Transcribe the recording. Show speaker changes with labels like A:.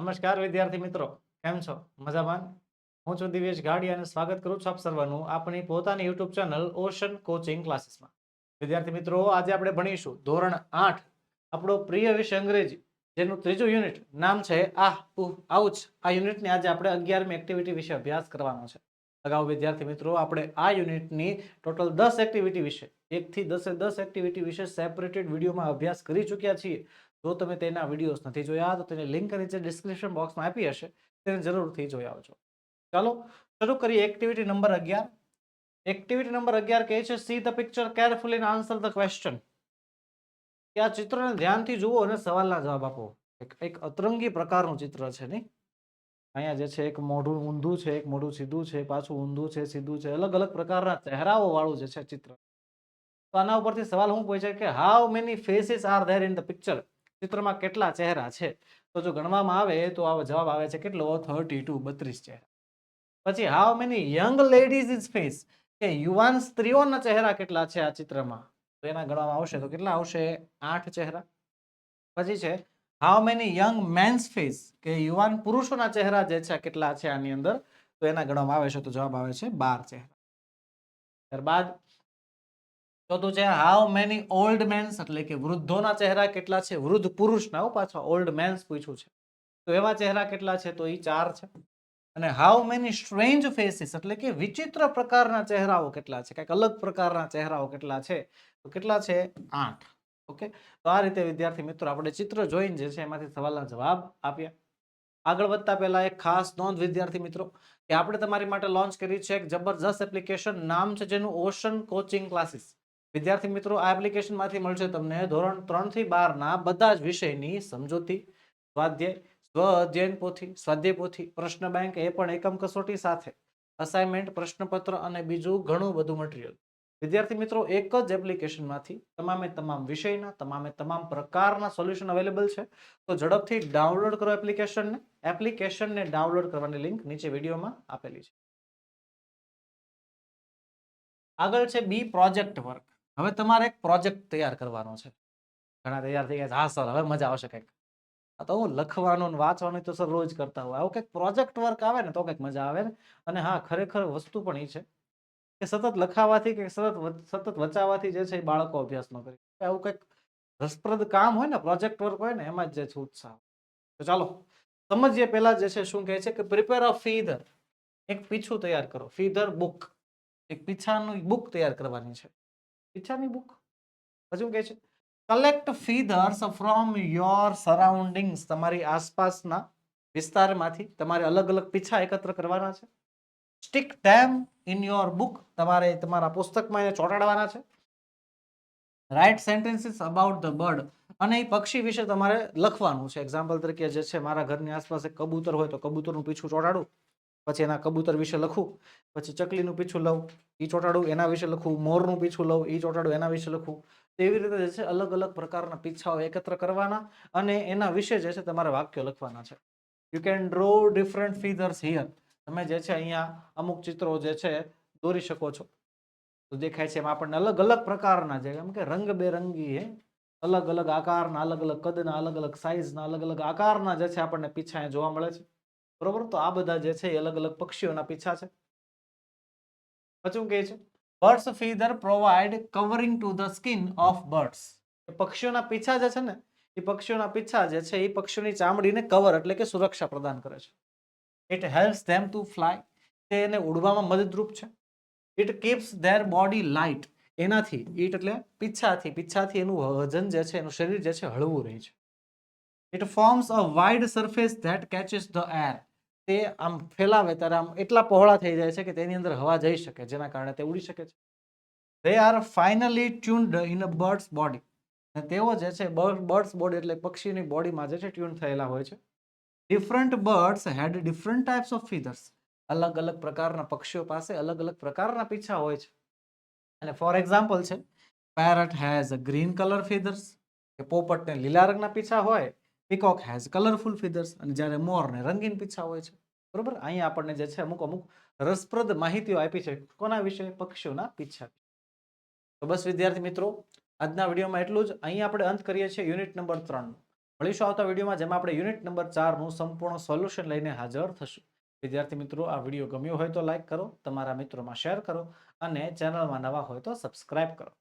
A: નમસ્કાર વિદ્યાર્થી મિત્રો, કેમ છો? મજામાં? હું છું દિવેશ ગાડી અને સ્વાગત કરું છું આપ સર્વનું આપણી પોતાની યુટ્યુબ ચેનલ ઓશન કોચિંગ ક્લાસીસમાં. વિદ્યાર્થી મિત્રો, આજે આપણે ભણીશું ધોરણ આઠ, આપણો પ્રિય વિષય અંગ્રેજી, જેનું ત્રીજું યુનિટ નામ છે આહ, ઉહ, આઉચ. આ યુનિટની આજે આપણે અગિયારમી એક્ટિવિટી વિશે અભ્યાસ કરવાનો છે. અગાઉ વિદ્યાર્થી મિત્રો, આપણે આ યુનિટની ટોટલ દસ એક્ટિવિટી વિશે, એકથી દસે દસ એક્ટિવિટી વિશે સેપરેટેડ વિડીયોમાં અભ્યાસ કરી ચૂક્યા છીએ. જો તમે તેના વિડીયોઝ નથી જોયા, તો તેની લિંક નીચે ડિસ્ક્રિપ્શન બોક્સમાં આપી હશે. તેને જરૂરથી જોઈ આવજો. ચાલો, શરૂ કરીએ એક્ટિવિટી નંબર અગિયાર. એક્ટિવિટી નંબર અગિયાર કહે છે see the picture carefully and answer the question કે આ ચિત્રને ધ્યાનથી જુઓ અને સવાલના જવાબ આપો. એક એક અતરંગી પ્રકારનું ચિત્ર છે નહીં? અહીંયા જે છે, એક મોઢું ઊંધું છે, એક મોઢું સીધું છે, પાછું ઊંધું છે, સીધું છે, અલગ અલગ પ્રકારના ચહેરાઓ વાળું જે છે ચિત્ર. તો આના ઉપરથી સવાલ શું પૂછે કે how many faces are there in the picture ચિત્રમાં કેટલા ચહેરા છે? તો જો ગણવામાં આવે તો આવો જવાબ આવે છે કેટલો? થર્ટી ટુ બત્રીસ ચહેરા. પછી how many young ladies is face કે યુવાન સ્ત્રીઓના ચહેરા કેટલા છે આ ચિત્રમાં? તો એના ગણવામાં આવશે તો કેટલા આવશે? આઠ ચહેરા. પછી છે how many young mens face કે યુવાન પુરુષોના ચહેરા જે છે, કેટલા છે આની અંદર? તો એના ગણવામાં આવે છે તો જવાબ આવે છે બાર ચહેરા. ત્યારબાદ ચોથું છે હાઉ મેની ઓલ્ડ મેન્સ એટલે કે વૃદ્ધોના ચહેરા કેટલા છે? વૃદ્ધ પુરુષના પાછા ઓલ્ડ મેન્સ પૂછ્યું છે. તો એવા ચહેરા કેટલા છે? તો એ ચાર છે. અને હાઉ મેની સ્ટ્રેન્જ ફેસીસ એટલે કે વિચિત્ર પ્રકારના ચહેરાઓ કેટલા છે? કંઈક અલગ પ્રકારના ચહેરાઓ કેટલા છે? તો કેટલા છે? આઠ. ઓકે? તો આ રીતે, વિદ્યાર્થી મિત્રો, આપણે ચિત્ર જોઈને જે છે, એમાંથી સવાલના જવાબ આપ્યા. આગળ વધતા પહેલા એક ખાસ નોંધ, વિદ્યાર્થી મિત્રો, કે આપણે તમારી માટે લોન્ચ કરી છે એક જબરજસ્ત એપ્લિકેશન, નામ છે જેનું ઓશન કોચિંગ ક્લાસીસ. વિદ્યાર્થી મિત્રો, આ એપ્લિકેશનમાંથી મળશે તમને ધોરણ ત્રણથી બાર ના બધા જ વિષયની સમજૂતી સ્વાધ્યાય સ્વ અધ્યયન પોથી, સ્વાધ્યાય પોથી, પ્રશ્ન બેંક, એ પણ એકમ કસોટી સાથે અસાઇનમેન્ટ પ્રશ્નપત્ર અને બીજું ઘણું બધું મટીરિયલ વિદ્યાર્થી મિત્રો, એક જ એપ્લિકેશનમાંથી તમામે તમામ વિષયના, તમામે તમામ પ્રકારના સોલ્યુશન અવેલેબલ છે. તો ઝડપથી ડાઉનલોડ કરો એપ્લિકેશનને. એપ્લિકેશનને ડાઉનલોડ કરવાની લિંક નીચે વિડીયોમાં આપેલી છે. આગળ છે બી પ્રોજેક્ટ વર્ક હવે તમારે એક પ્રોજેક્ટ તૈયાર કરવાનો છે. ઘણા તૈયાર થઈ ગયા છે, હા સર હવે મજા આવશે કંઈક. આ તો હું લખવાનું વાંચવાનું તો સર રોજ કરતા હોય. આવું કંઈક પ્રોજેક્ટ વર્ક આવે ને તો કંઈક મજા આવે ને. અને હા ખરેખર વસ્તુ પણ એ છે કે સતત લખાવાથી કે સતત સતત વચાવવાથી જે છે એ બાળકો અભ્યાસ ન કરી. આવું કંઈક રસપ્રદ કામ હોય ને પ્રોજેક્ટ વર્ક હોય ને એમાં જ જે છે ઉત્સાહ તો ચાલો સમજીએ પહેલા જે છે શું કહે છે કે પ્રિપેર અ ફીધર એક પીછું તૈયાર કરો. ફીધર બુક એક પીછાનું બુક તૈયાર કરવાની છે. પીછાની બુક હજુ કહે છે? Collect feathers from your surroundings તમારી આસપાસના વિસ્તારમાંથી તમારે અલગ અલગ પીછા એકત્ર કરવાના છે. Stick them in your book તમારે તમારા પુસ્તકમાં એને ચોંટાડવાના છે. Write sentences about the bird અને એ પક્ષી વિશે તમારે લખવાનું છે. એક્ઝામ્પલ તરીકે જે છે, મારા ઘરની આસપાસ એક કબૂતર હોય તો કબૂતરનું પીછું ચોંટાડું. પછી એના કબૂતર વિશે લખું, પછી ચકલીનું પીછું લઉં એ ચોંટાડું, એના વિશે લખું, મોરનું પીછું લઉં એ ચોંટાડું, એના વિશે લખું. તેવી રીતે જે છે અલગ અલગ પ્રકારના પીછાઓ એકત્ર કરવાના અને એના વિશે જે છે તમારે વાક્યો લખવાના છે. You can draw different feathers here તમે જે છે અહીંયા અમુક ચિત્રો જે છે દોરી શકો છો. તો દેખાય છે એમાં આપણને અલગ અલગ પ્રકારના છે એમ કે રંગબેરંગી હે, અલગ અલગ આકારના, અલગ અલગ કદના, અલગ અલગ સાઇઝના અલગ અલગ આકારના જે છે આપણને પીછા જોવા મળે છે. બરોબર? તો આ બધા જે છે એ અલગ અલગ પક્ષીઓના પીછા છે. પછી કહે છે? Birds feather provide covering to the skin of birds. પક્ષીઓના પીછા જે છે ને, એ પક્ષીઓના પીછા જે છે એ પક્ષીઓની ચામડીને કવર એટલે કે સુરક્ષા પ્રદાન કરે છે. It helps them to fly તે એને ઉડવામાં મદદરૂપ છે. It keeps their body light એનાથી, ઈટ એટલે પીછાથી પીછાથી એનું વજન જે છે, એનું શરીર જે છે હળવું રહે છે. It forms a wide surface that catches the air તે આમ ફેલાવે ત્યારે આમ એટલા પહોળા થઈ જાય છે કે તેની અંદર હવા જઈ શકે, જેના કારણે તે ઉડી શકે છે. They are finely tuned in a birds body અને તેઓ જે છે બર્ડ્સ બોડી એટલે પક્ષીની બોડીમાં જે છે, ટ્યુન થયેલા હોય છે. Different birds had different types of feathers અલગ અલગ પ્રકારના પક્ષીઓ પાસે અલગ અલગ પ્રકારના પીછા હોય છે. અને ફોર એક્ઝામ્પલ છે parrot has a green colour feathers કે પોપટને લીલા રંગના પીછા હોય પીકોક હેઝ કલરફુલ ફીધર્સ અને જ્યારે મોરને રંગીન પીછા હોય છે. બરોબર? અહીંયા આપણને જે છે અમુક અમુક રસપ્રદ માહિતીઓ આપી છે. કોના વિશે? પક્ષીઓના પીછા તો બસ વિદ્યાર્થી મિત્રો, આજના વિડીયોમાં એટલું જ. અહીં આપણે અંત કરીએ છીએ યુનિટ નંબર ત્રણ મળીશું આવતા વિડીયોમાં, જેમાં આપણે યુનિટ નંબર ચારનું સંપૂર્ણ સોલ્યુશન લઈને હાજર થશું. વિદ્યાર્થી મિત્રો, આ વીડિયો ગમ્યો હોય તો લાઇક કરો, તમારા મિત્રોમાં શેર કરો અને ચેનલમાં નવા હોય તો સબસ્ક્રાઇબ કરો.